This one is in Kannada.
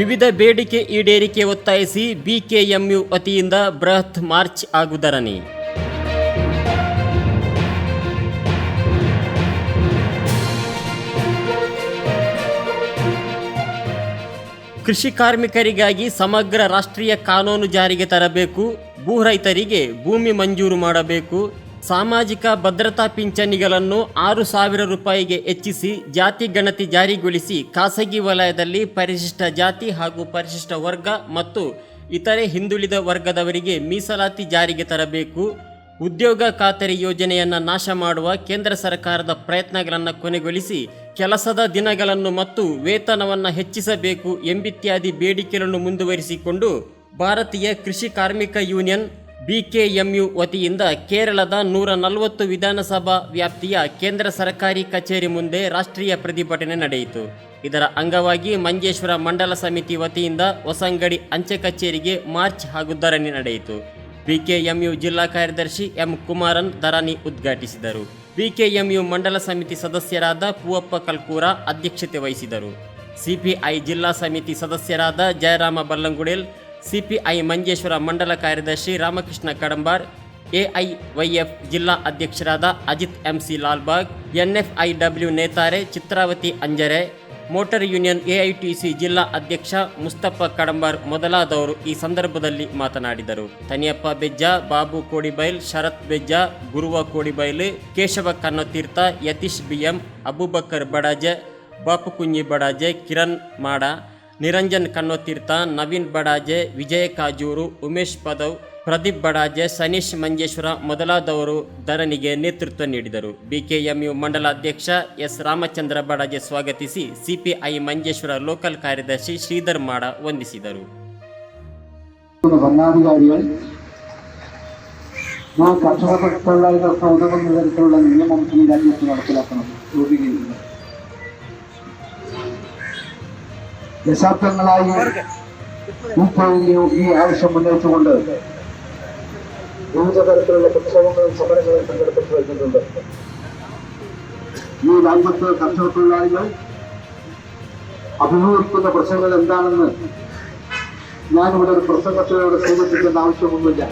ವಿವಿಧ ಬೇಡಿಕೆ ಈಡೇರಿಕೆ ಒತ್ತಾಯಿಸಿ ಬಿಕೆಎಂಯು ವತಿಯಿಂದ ಬೃಹತ್ ಮಾರ್ಚ್ ಆಗುದರನಿ ಕೃಷಿ ಕಾರ್ಮಿಕರಿಗಾಗಿ ಸಮಗ್ರ ರಾಷ್ಟ್ರೀಯ ಕಾನೂನು ಜಾರಿಗೆ ತರಬೇಕು. ಭೂ ರೈತರಿಗೆ ಭೂಮಿ ಮಂಜೂರು ಮಾಡಬೇಕು. ಸಾಮಾಜಿಕ ಭದ್ರತಾ ಪಿಂಚಣಿಗಳನ್ನು ಆರು ಸಾವಿರ ರೂಪಾಯಿಗೆ ಹೆಚ್ಚಿಸಿ ಜಾತಿ ಗಣತಿ ಜಾರಿಗೊಳಿಸಿ ಖಾಸಗಿ ವಲಯದಲ್ಲಿ ಪರಿಶಿಷ್ಟ ಜಾತಿ ಹಾಗೂ ಪರಿಶಿಷ್ಟ ವರ್ಗ ಮತ್ತು ಇತರೆ ಹಿಂದುಳಿದ ವರ್ಗದವರಿಗೆ ಮೀಸಲಾತಿ ಜಾರಿಗೆ ತರಬೇಕು. ಉದ್ಯೋಗ ಖಾತರಿ ಯೋಜನೆಯನ್ನು ನಾಶ ಮಾಡುವ ಕೇಂದ್ರ ಸರ್ಕಾರದ ಪ್ರಯತ್ನಗಳನ್ನು ಕೊನೆಗೊಳಿಸಿ ಕೆಲಸದ ದಿನಗಳನ್ನು ಮತ್ತು ವೇತನವನ್ನು ಹೆಚ್ಚಿಸಬೇಕು ಎಂಬಿತ್ಯಾದಿ ಬೇಡಿಕೆಗಳನ್ನು ಮುಂದುವರಿಸಿಕೊಂಡು ಭಾರತೀಯ ಕೃಷಿ ಕಾರ್ಮಿಕ ಯೂನಿಯನ್ ಬಿಕೆಎಂಯು ವತಿಯಿಂದ ಕೇರಳದ ನೂರ ನಲವತ್ತು ವಿಧಾನಸಭಾ ವ್ಯಾಪ್ತಿಯ ಕೇಂದ್ರ ಸರ್ಕಾರಿ ಕಚೇರಿ ಮುಂದೆ ರಾಷ್ಟ್ರೀಯ ಪ್ರತಿಭಟನೆ ನಡೆಯಿತು. ಇದರ ಅಂಗವಾಗಿ ಮಂಜೇಶ್ವರ ಮಂಡಲ ಸಮಿತಿ ವತಿಯಿಂದ ಹೊಸಂಗಡಿ ಅಂಚೆ ಕಚೇರಿಗೆ ಮಾರ್ಚ್ ಹಾಗೂ ಧರಣಿ ನಡೆಯಿತು. ಬಿಕೆಎಂಯು ಜಿಲ್ಲಾ ಕಾರ್ಯದರ್ಶಿ ಎಂ ಕುಮಾರನ್ ಧರಣಿ ಉದ್ಘಾಟಿಸಿದರು. ಬಿಕೆಎಂಯು ಮಂಡಲ ಸಮಿತಿ ಸದಸ್ಯರಾದ ಪೂವಪ್ಪ ಕಲ್ಕೂರ ಅಧ್ಯಕ್ಷತೆ ವಹಿಸಿದರು. ಸಿಪಿಐ ಜಿಲ್ಲಾ ಸಮಿತಿ ಸದಸ್ಯರಾದ ಜಯರಾಮ ಬಲ್ಲಂಗುಡೇಲ್ ಸಿಪಿಐ ಮಂಜೇಶ್ವರ ಮಂಡಲ ಕಾರ್ಯದರ್ಶಿ ರಾಮಕೃಷ್ಣ ಕಡಂಬಾರ್, ಎಐವೈಎಫ್ ಜಿಲ್ಲಾ ಅಧ್ಯಕ್ಷರಾದ Ajit MC Lalbagh, NFIW ನೇತಾರೆ Chitravathi Anjare, motor union AITC ಜಿಲ್ಲಾ ಅಧ್ಯಕ್ಷ ಮುಸ್ತಫ ಕಡಂಬಾರ್ ಮೊದಲಾದವರು ಈ ಸಂದರ್ಭದಲ್ಲಿ ಮಾತನಾಡಿದರು. ತನಿಯಪ್ಪ ಬೆಜ್ಜ, ಬಾಬು ಕೋಡಿಬೈಲ್, ಶರತ್ ಬೆಜ್ಜ, ಗುರುವ ಕೋಡಿಬೈಲ್, ಕೇಶವ ಕನ್ನತೀರ್ಥ, ಯತೀಶ್ ಬಿಎಂ, ಅಬೂಬಕರ್ ಬಡಾಜೆ ಬಾಪು ಕುಂಜಿ ಬಡಾಜೆ, ಕಿರಣ್ ಮಾಡ ನಿರಂಜನ್ ಕಣ್ಣೋತೀರ್ಥ ನವೀನ್ ಬಡಾಜೆ ವಿಜಯ ಕಾಜೂರು ಉಮೇಶ್ ಪದವ್ ಪ್ರದೀಪ್ ಬಡಾಜೆ ಸನೀಶ್ ಮಂಜೇಶ್ವರ ಮೊದಲಾದವರು ಧರಣಿಗೆ ನೇತೃತ್ವ ನೀಡಿದರು. ಬಿಕೆಎಂಯು ಮಂಡಲಾಧ್ಯಕ್ಷ ಎಸ್ ರಾಮಚಂದ್ರ ಬಡಾಜೆ ಸ್ವಾಗತಿಸಿ ಸಿಪಿಐ ಮಂಜೇಶ್ವರ ಲೋಕಲ್ ಕಾರ್ಯದರ್ಶಿ ಶ್ರೀಧರ್ ಮಾಡ ವಂದಿಸಿದರು. ನಿಯಮ ദശാബ്ദങ്ങളായി ഈ ആവശ്യം മുന്നേറ്റുകൊണ്ട് വിവിധ തരത്തിലുള്ള പ്രക്ഷോഭങ്ങളും സമരങ്ങളും സംഘടിപ്പിച്ചു വരുന്നുണ്ട്. ഈ രാജ്യത്ത് കർഷക തൊഴിലാളികൾ അഭിമുഖീകരിക്കുന്ന പ്രശ്നങ്ങൾ എന്താണെന്ന് ഞാനിവിടെ ഒരു പ്രസംഗത്തിലൂടെ സൂചിപ്പിക്കേണ്ട ആവശ്യമൊന്നുമില്ല.